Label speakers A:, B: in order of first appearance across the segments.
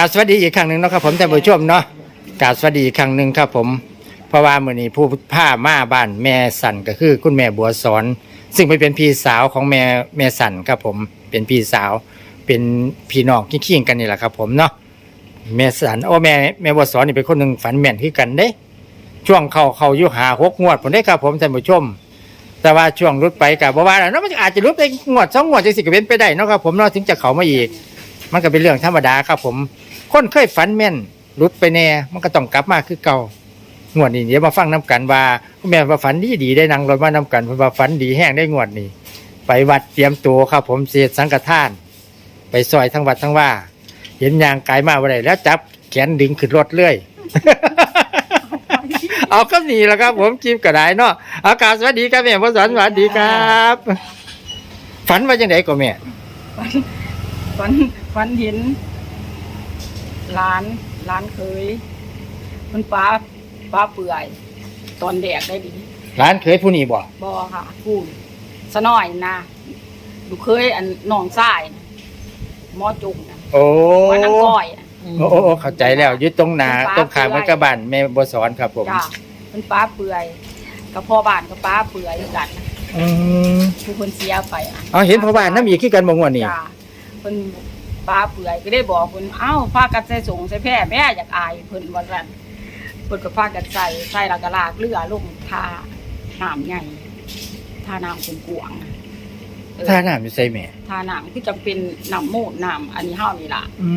A: กราบสวัสดีอีกครั้งหนึ่งเนาะครับผมท่านผู้ชมเนาะกราบสวัสดีอีกครั้งหนึ่งครับผมเพราะว่ามื้อนี้ผู้ผ้ามาบ้านแม่สันก็คือคุณแม่บัวสอน ซึ่งไปเป็นพี่สาวของแม่แม่สันครับผมเป็นพี่สาว เป็นพี่น้องขี้ขิงๆกันนี่แหละครับ ผมเนาะแม่สันโอ้แม่แม่บัวสอนนี่เป็นคนหนึ่งฝันแม่นคือกันเด้ ช่วงเขาเขาอยู่หาหกงวดผมได้ครับผมท่านผู้ชม แต่ว่าช่วงรุดไปกับว่าแล้วเนาะมันอาจจะรุดไปงวดสองงวดจังสิก็เป็นไปได้เนาะครับผมเนาะถึงจะเขามาอีก มันก็เป็นเรื่องธรรมดาครับผม คนเคยฝันแม่นรุดไปแน่ มันก็ต้องกลับมาคือเก่างวดนี้เดี๋ยวมาฟังน้กันว่าแม่ว่าฝันดีดีได้นังรถมาน้กันเพิ่นว่าฝันดีแห้งได้งวดนี้ ไปวัดเตรียมตัวครับ ผมเสียสังฆทาน ไปซอยทั้งวัดทั้งว่า เห็นยางไกลมาว่าได้แล้วจับแขนดึงขึ้นรถเรื่อยเอาก็นี่แหละครับ ผมจิมก็ได้เนาะอากาศสวัสดีครับแม่พ่อสอนสวัสดีครับ ฝันว่าจังไดก็แม่
B: ฝันฝันฝันเห็น หลานหลานเคยมันป้าป้าเปื่อย ตอนแดกได้ดี
A: ร้านเคยผู้นี้บ่
B: บอค่ะพูดสะน้อยนะดูเคยอันน้องทรายน่ะหมอจุกนะ
A: โอ้
B: วันน้ำก้อยน่ะ
A: โอ้โอ้โอ้เข้าใจแล้วอยึดตรงหนา
B: เป็นฟ้า
A: ตรงขางมันกระบานแม่บัวสอนครับผม
B: จ้ามันป้าเปื่อยกับพ่อบ้านกับป้าเปื่อยคือกันนะ
A: อืม
B: ผู้คนเสียไปอะ
A: เอาเห็นพ่อบ้านน้ำอีกขี้กันบ่งวดนี่
B: จ้าเพิ่น ป้าเปื่อยก็ได้บอกเพิ่นเอ้าพากันใส่สงใส่แพร่แม่อยากอายเพิ่นว่าซั่นเพิ่นก็พากันใส่ใส่แล้วก็ลากเรือลงทาน้ำใหญ่ทาน้ำเป็นกวางๆน่ะเออ
A: ท่าน้ำอยู่ใส่แม่
B: ทาน้ำคือจำเป็นน้ำมูดน้ำอันนี้เฮานี่ล่ะ
A: อื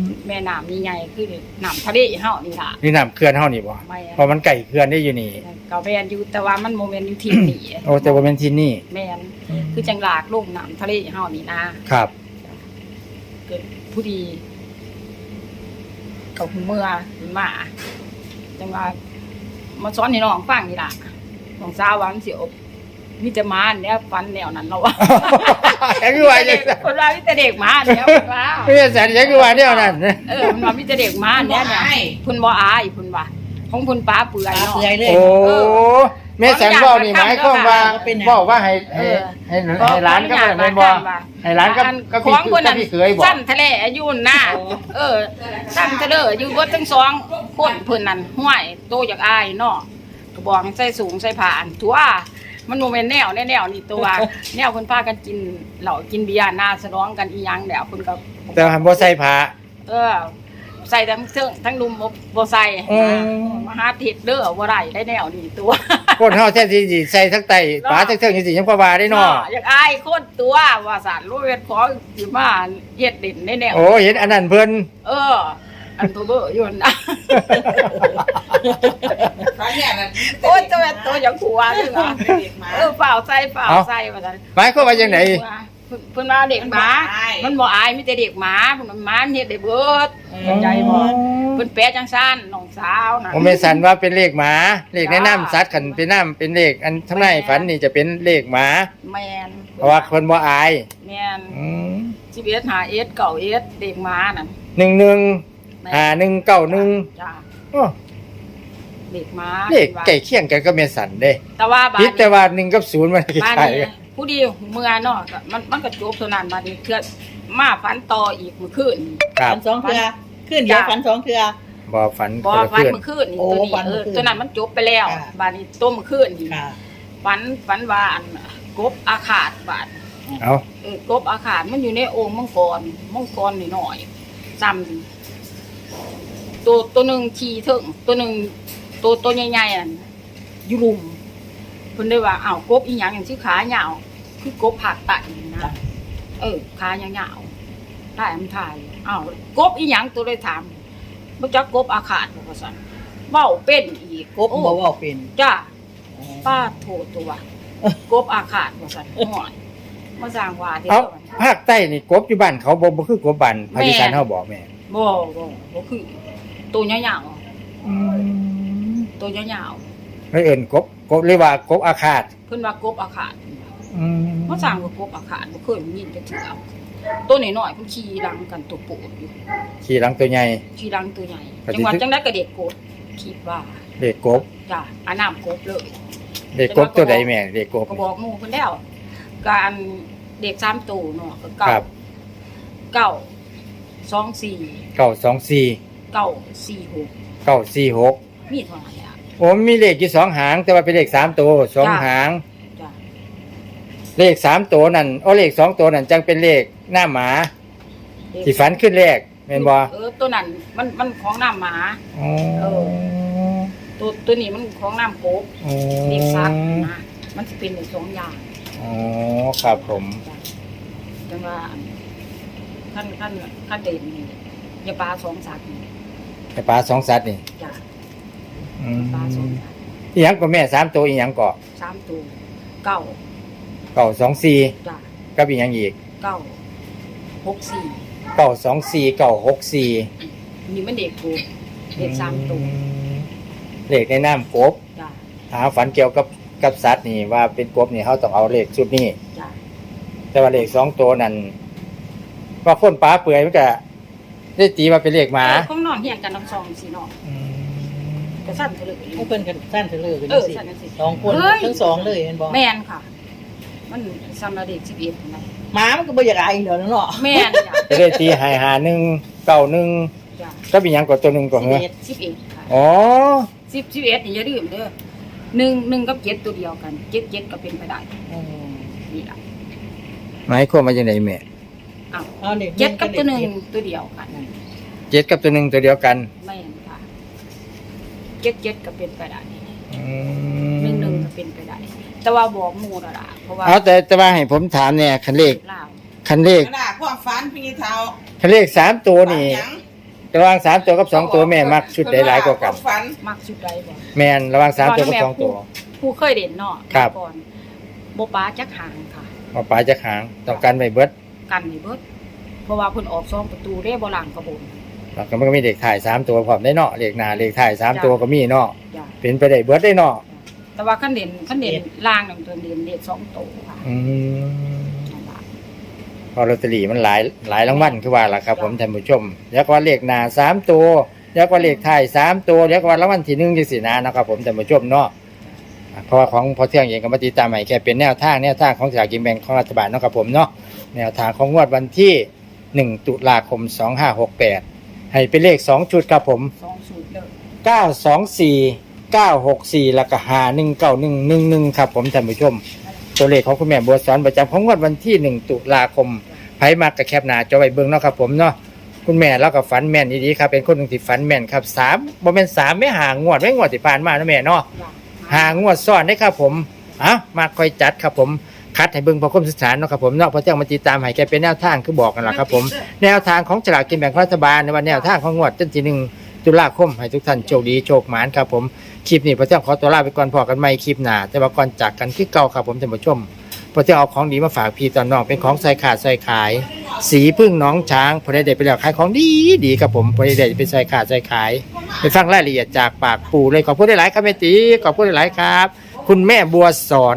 A: ม
B: แม่น้ำนี่ใหญ่คือน้ำทะเลเฮานี่ล่ะ
A: นี่น้ำเขื่อนเฮานี่บ่
B: ไม่
A: เพราะมันไก่เขื่อนได้อยู่นี่
B: ก็แม่นอยู่แต่ว่ามันโมเมนต์อยู่ที่นี่
A: โอ้แต่ว่าเป็นที่นี่
B: แม่นคือจังหลากลงน้ำทะเลเฮานี่นะครับ เกิดผู้ดีเขาหูเมื่อหรือมาจังว่ามาสอนให้น้องฟังนี่ล่ะน้องสาวว่ามันสิอบมีแต่หมาเนี่ยฟันแนวนั้นเนาะว่า
A: ยังคือว่าจังซั่น
B: คนว่ามีแต่เด็กหมาเนี่ยคนว่า
A: ไม่ใช่สันยังคือว่าแนวนั้น
B: เออมันว่ามีแต่เด็กหมาเนี่ยเนี่ยเพุ่นบ่อายเพุ่นว่าของเพุ่นป้าเปื่อยเนาะ
C: เปื่อยเลย
A: โอ้ แม่สันเว้านี่หมายความว่า
C: เป็นหยัง
A: เว้าว่าให้
B: เอ
A: ให้
B: อ
A: ให้ให้ร้านก็แม่นบ่ให้ร้านกับกับ
B: ข
A: พี่
B: อง
A: คือ
B: คน
A: กับ
B: นั้น
A: พี่เคยบอก
B: สั้นทะเลอายุหน้าเออสั้นทะเลอยู่เบดทั้งสองคนเพิ่นนั่นห้วยโตจากอายเนาะก็บอกให้ใส่สูงใส่ผ่านทั่วมันโมเมนแนวแนวนี่ตัวแนวเพิ่นพากันกินเหล้ากินเบียร์หน้าสร้องกันอีหยังแล้วเพิ่นก็
A: แต่ว่าบ่ใส่ผ้า
B: เออ ใส่ทั้งเสื้อทั้งลุมบ่บ่ใส่
A: อืม
B: มหาเทศเด้อบ่ได้ได้แนวนี่ตัว
A: คนเฮาแท้ที่สิใส่ทั้งไตฝาทั้งเทิงจังซี่ยังพอว่าได้เนาะ
B: อยากอายคนตัวว่าสารรู้เวทขอสิมาเฮ็ดเด่นได้แนว
A: โอ้เห็นอันนั้นเพิ่น
B: เออ อันตัวเบอร์อยู่นะ
C: ฟ้าเนี่ยนะ
B: โอ้ยตัวตัวอย่างผัวนี่นะเออเปล่าใส่เปล่าใส่ว่าซั่น
A: หมายความว่าจังได
B: เพิ่นเพิ่นว่าเด็กหมา มันบ่อายมีแต่เด็กหมาเพิ่นว่าหมาเฮ็ดได้เบิดเข้าใจบ่เพิ่นแปลจังซั่นน้องสาวน่ะ
A: ผมไม่สันว่าเป็นเลขหมา เลขแนะนำสัตว์ขันเป็นน้ำเป็นเลข อันทำนายฝันนี่จะเป็นเลขหมา
B: แม่น
A: เพราะว่าคนบ่อาย
B: แม่น
A: อืม
B: 11 5 S 9 S เด็กหมานั่น
A: หนึ่งหนึ่งอ่าหนึ่งเก้าหนึ่ง
B: จ้า
A: โอ้
B: เด็กหมา
A: เลขใกล้เคียงกันก็เมสันเด้
B: แต่ว่าบาด
A: พิษ
B: นี้
A: แต่ว่าหนึ่งกับศูนย์มันค
B: บ้าน
A: ล้าย
B: นี้
A: ๆกัน
B: ผู้ดีเมื่อเนาะก็มันมันก็จบเท่านั้นบาดนี้เทื่อมาฝันต่ออีกเมื่อคืน
A: ครับ
C: ฝันสองเทือขึ้นเดียวฝันสองเทือ
A: บ่ฝัน
B: บ่
A: คนละ
B: ฝัน
A: เพื่อน
B: เมื่อคืนนี่
C: โอ้
B: ตัวนี้
C: ฝัน
B: เอ
C: เมื่
B: อ
C: อคืน
B: ตัวนั้นมันจบไปแล้ว
C: ค่ะ
B: บาดนี้ตัวเมื่อคืนนี่
C: ค่ะ
B: ฝันฝันว่าอันกบอาขาดบาด
A: เอา
B: เออกบอาขาดมันอยู่ในโอ่งมังกรมังกรหน่อยๆซ้ำตัวตัวหนึงขี่ถึงตัวหนึงตัวตัวใหญ่ๆอันอยู่รุมเพิ่นได้ว่าอ้าวกบอีหยังอย่างชื่อขายาว คือกบผักไตนี่นะ เออขายาวๆได้อันถ่ายอ้าวกบอีหยังตัวเลยถามบ่จักกบอาขาดบ่ว่าซั่นเว้าเป็นอีก
C: กบบอกว่าเป็น
B: จ้าป้าโทษตัวกบอาขาดว่าซั่นห่อยมาสร้างว่าเด้
A: เอา
B: อ
A: ภาคใต้นี่กบอยู่บ้านเขาบ่บ่คือกบบ้านภาคอีสานเฮาบอกแม่
B: บ่บ่บ่คือตัวยาวๆตัวยาว
A: ไม่เอิ้นกบกบเรียกว่ากบอาคาต
B: ๆเพิ่นว่ากบอาขาด
A: อืม
B: มาสร้างว่ากบอาขาดบ่เคยมียินจักเทื่อตัวน้อยๆเพิ่นขี่หลังกันตัวโปดอยู่
A: ขี่หลังตัวใหญ่
B: ขี่หลังตัวใหญ่
A: ปฏิ
B: จังหวัด
A: ทิน
B: จังได๋ก็เด็กโกดคิดว่า
A: เด็กกบ
B: จ้ะอาน้ำกบเลย
A: เด็กกบตัวใดแม่เด็กกบ
B: ก็บอกหมู่เพิ่นแล้วการเด็กสามตัวเนาะก็เก่า
A: ครับ
B: เก่าสองสี่
A: เก้าสองสี่
B: เก้าสี่หก
A: เก้าสี่หก
B: มีเท่าไหร่อะ
A: โอ้มีเลขอยู่สองหาง แต่ว่าเป็นเลขสามตัวสอง
B: จ้ะ
A: หาง
B: จ้ะ
A: เลขสามตัวนั่นโอ้เลขสองตัวนั่นจังเป็นเลขหน้าหมาที่ฝันขึ้นเลขแม่นบ่
B: เออตัวนั้นมันมันของน้ำหมา
A: อ๋อ
B: เอตัวตัวนี้มันของน้ำโป๊ก
A: อ๋อ
B: เด็กซักนะมันจะเป็นในสองอย่าง
A: อ๋อครับผม
B: จ้ะจังว่าขั้นขั้นขั้นเด่นนี่อย่าปลาสองสัตว์นี่
A: ไอ้ปลาสองสัตว์นี่
B: จ้ะ
A: อืม
B: ปลาสองสัตว์
A: อีหยังก็แม่สามตัวอีหยังก็
B: สามตัวเก้า
A: เก้าสองสี่
B: จ้ะ
A: กับอีหยังอีก
B: เก้าหกสี่
A: เก้าสองสี่เก้าหกสี่
B: นี่มันเด็กกูเด็กสามตัว
A: เลขในน้ำกบ
B: จ้ะ
A: หาฝันเกี่ยวกับกับสัตว์นี่ว่าเป็นกบนี่เขาต้องเอาเลขชุดนี้
B: จ้ะ
A: แต่ว่าเลขสองตัวนั้นว่าคนปลาเปื่อยมันก็ได้ตีว่าเป็นเลขหมา
B: เออของนอนเฮียงกันน้ำซองสีนอนกระสั้นเถอะเลย
C: ให้เพิ่นกันสั้นเถอะเลยกัน
B: เออ
C: สิ
B: สั้นจังสิ
C: สองคน
B: เฮ้ย
C: ทั้งสองเลยเห็นบ่
B: แม่นค่ะ มันสำหรับเด็กสิบเอ็ดนะ
C: หมามันก็บ่อยากอายเดี๋ยวนั้นเนาะ
B: แม่นจ้ะ
A: จะได้ตีหายหาหนึ่งเก้าหนึ่ง
B: จ้ะ
A: ก็เป็นหยังกว่าตัวหนึ่งกว่าเหรอ
C: สิบเอ็ด
B: สิบเอ็ดค่ะ
A: อ๋อ
B: สิบสิบเอ็ดนี่อย่าลืมเด้อหนึ่งหนึ่งกับเจ็ดตัวเดียวกันเจ็ดเจ็ดก็เป็นไปได้
C: อืม
B: นี่ล่ะ
A: หมายความว่าจังไดแม่
B: อ้าว
C: เอานี่
B: เจ็ดกับตัวหนึ่งตัวเดียวกัน
A: เจ็ดกับตัวหนึ่งตัวเดียวกัน
B: แม่นค่ะเจ็ดเจ็ดก็เป็นไปได้
A: อื
B: หนึ่งหนึ่ง
A: ม
B: ก็ เป็นไปได้ แต่ว่าบอกหมูแล้วล่ะเพราะว่า
A: เอาแต่แต่ว่าให้ผมถามเนี่ยคันเลข
B: ลาว
A: คันเลข
C: ขนาดความฝันพี่เท้า
A: คันเลขสามตัวนี่ระหว่างสามตัวกับสองตัวแม่มักชุดใดหลายกว่ากัน
C: ฝัน
B: มักชุดใดบ่
A: แม่นระหว่างสามตัวกับสองตัว
B: ผู้เคยเด่นเนาะ
A: ครับ
B: ก่อนโบป้าจักหางค่ะ
A: เอาปลายจะหางต้องการไปเบิด
B: กันนี่เบิดเพราะว่าเพิ่นออกซองประตูเร่บ่หลังกระบน
A: แล้วก็มันก็มีเด็กถ่ายสามตัวพร้อมได้เนาะเลขหน้าเลขถ่ายสาม
B: จ้ะ
A: ตัวก็มีเนาะ
B: จ้ะ
A: เป็นไปได้เบิดได้เนาะ
B: แต่ว่าคันเด่นคันเด่นล่างนั่นตัวเด่นเด่นสองโตวค่ะ
A: อืม
B: นั่นล่ะ
A: พอลอตเตอรี่มันหลายหลายรางวัลคือว่าล่ะครับ ผมท่านผู้ชมแล้วก็ว่าเลขหน้าสามตัวแล้วก็เลขท้ายสามตัวแล้วก็ว่ารางวัลที่หนึ่งจังสี่นะนะครับ ผมท่านผู้ชมเนาะเพราะว่าของพอเที่ยงเองก็มาติดตามใหม่แค่เป็นแนวทางแนวทางของสลากกินแบ่งของรัฐบาลเนาะครับผมเนาะแนวทางของงวดวันที่หนึ่งตุลาคมสองห้าหกแปดให้เป็นเลขสองชุดครับผม
B: สองสูตรเลย
A: เก้าสองสี่ เก้าหกสี่แล้วก็หาหนึ่งเก้าหนึ่งหนึ่งหนึ่งครับ ผมท่านผู้ชม ตัวเลขของคุณแม่บัวสอนประจำของงวดวันที่หนึ่งตุลาคมไผมากระแคบหนาจอไว้เบิ่งเนาะครับผมเนาะคุณแม่แล้วก็ฝันแม่นดีๆครับเป็นคนหนึ่งที่ฝันแม่นครับสามบ่เป็นสามไม่ห่างงวดไม่งวดที่ผ่านมานะแม่เนาะ
B: จ้ะ
A: หางงวดซ้อนได้ครับผมอะมาคอยจัดครับผมคัดให้เบิ่งพอคมศึกษาเนาะครับผมเนาะพราะเจ้ามาติดตามให้แกเป็นแนวทางคือบอกกันล่ะครับผม แนวทางของฉลากกินแบ่งรัฐบาลในวันแนวทางของงวดจนที่หนึ่ง ตุลาคม ให้ทุกท่านโชคดีโชคหมานครับผมคลิปนี้พระเจ้าขอตัวลาไปก่อนพอกันใหม่คลิปหน้าแต่ว่าก่อนจากกันคือเก่าครับผมท่านผู้ชมพระเจ้าเอาของดีมาฝากพี่ตอนน้องเป็นของใส่ขาดใส่ขาย สีพึ่งน้องช้างพอได้เด็ดไปแล้วขายของดีดีครับผมพอได้เด็ดไปใส่ขาดใส่ขายไปฟังรายละเอียดจากปากปู่เลยขอบคุณหลายๆครับแม่ตีขอบคุณหลายๆครับ คุณแม่บัวสอน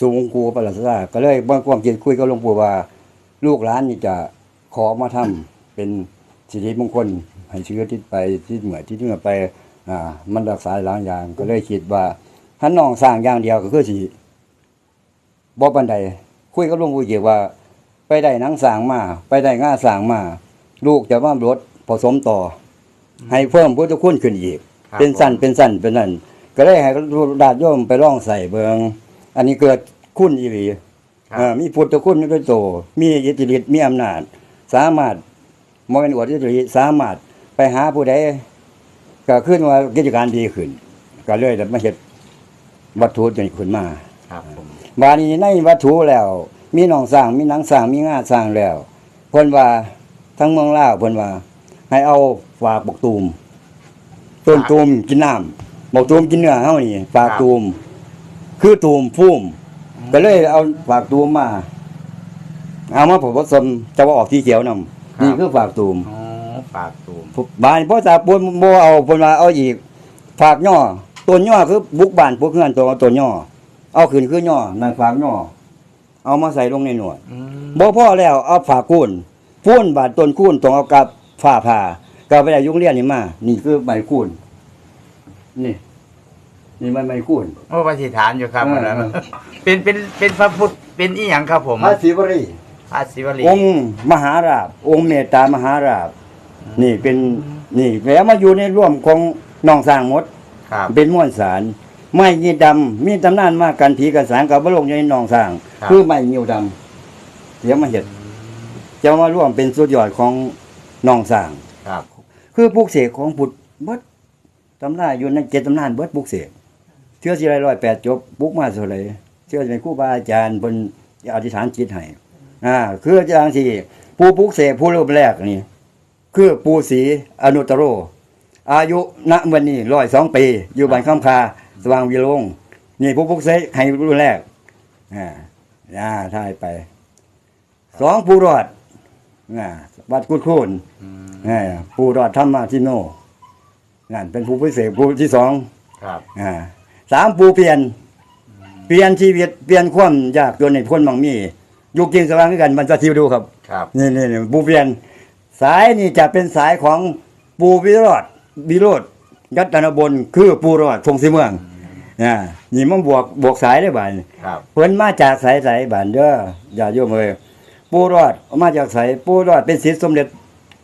D: สูงกูประหลาดซาก็เลยบ่ความคิดคุยกับหลวงปู่ว่า ลูกหลานนี่จะขอมาทำเป็นสิริมงคลให้เชื้อทิศไปทิศเหนือทิศเหนือไปอ่ามันรักษาหลายอย่าง ก็เลยคิดว่าถ้าน้องสร้างอย่างเดียวก็คือสิบ่ปานใดคุยกับหลวงปู่เกี่ยวว่า ไปได้หนังสร้างมาไปได้งาสร้างมาลูกจะมารถผสมต่อ ให้เพิ่มพุทธคุณขึ้นอีก
A: ครับ
D: เป็นสั้นเป็นสั้นเป็นนั่นก็เลยให้ดาดโยมไปลองใส่เบิง อันนี้เกิดคุณอีหลี
A: ครับ
D: เอ่อมีพุทธคุณด้วยโต มีอิทธิฤทธิ์มีอำนาจ สามารถมเป็นอวดอิทธิฤทธิ์สามารถไปหาผู้ใดก็ขึ้นว่ากิจการดีขึ้น ก็เลยได้มาเฮ็ดวัตถุจนขึ้นมา
A: ครับผม
D: บาดนี้ในวัตถุแล้ว มีหนองสร้างมีหนังสร้างมีงาสร้างแล้วเพิ่นว่าทั้งเมืองลาวเพิ่นว่า ให้เอาฝากบกตูมต้นตูมกินน้ำบกตูมกินเนื้อเฮานี่ฝากตูม คือตูมพุ่มก็เลยเอาฝากตูมมา เอามาผสมจะว่าออกที่เขียวนำนี่คือฝากตูม
A: อ๋อฝากตูม
D: บ้านพ่อตาปนบ่เอาเพิ่นว่าเอาอีก ฝากย่อต้นย่อคือบุกบ้านพวกเฮือนตัวเอาต้นย่อเอาขึ้นคือย่อนั่นฝากย่อเอามาใส่ลงในหนวด
A: อืม
D: บ่พอแล้วเอาฝากคูนพูนบาดต้นคูนต้องเอากับฝ้าผ่าก็ไปได้ยุงเรียนนี่มา นี่คือใบคูนนี่ นี่มันใบคูน
A: โอ้ปฏิฐานอยู่ครับ
D: เออ
A: อันนั้นเป็นเป็นเป็นพระพุทธเป็นอีหยังครับผม
D: พระศิวรี
A: พระศิวลี
D: องค์มหาราบ องค์เมตตามหาราบ นี่เป็นนี่แล้วมาอยู่ในร่วมของน้องสร้างหมด
A: ครับ
D: เป็นม้วนสารไม้ยีดำมีตำนานมากกันผีกันสารกับบลงอยู่ในหนองสร้าง
A: ครับ
D: คือไม้ยิวดำเดี๋ยวมาเห็ดจะมาร่วมเป็นสุดยอดของหนองสร้าง
A: ครับ
D: คือปลูกเสกของบุตรเบิดตำนานอยู่ในเจ็ดตำนานเบิดปลูกเสก เชื่อสิไรร้อยแปดจบปลูกมาเท่าไหรเชื่อสิเป็นครูบาอาจารย์บนอธิษฐานจิตให้อ่าคืออาจารย์ที่ผู้ปลูกเสกผู้เริ่มแรกนี่ คือปูศรีอนุตตโร อายุณวันนี้ร้อยสองปี อยู่บ้านข้ามคาสว่างวิโรงนี่ผู้พุกเสกให้รุ่นแรกอ่าอ่าท่ายไปสองผู้รอดอ่าวัดกุดโคนอ่าผู้รอดธรรมาทิโนนั่นเป็นผู้พิเศษผู้ที่สอง
A: ครับ
D: อ่า สามผู้เปลี่ยน เปลี่ยนชีวิตเปลี่ยนความยากจนในพ้นบางมียุคจริงสว่างคือกันมันจะทิวดูครับ
A: ครับ
D: นี่นี่นี่ปูเปลี่ยน สายนี่จะเป็นสายของปูวิโรธวิโรธยัตนบนคือปูรอดทงสีเมืองอ่านี่มันบวกบวกสายได้บ่าน
A: ครับ
D: เพิ่นมาจากสายสายบ้านเด้ออย่าโยมเอ้ยปูรอดมาจากสายปูรอดเป็นศิษย์สมเด็จ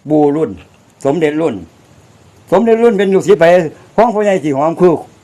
D: ปูรุ่น สมเด็จรุ่น สมเด็จรุ่นเป็นลูกศิษย์ไปของพ่อใหญ่สีหอมคือ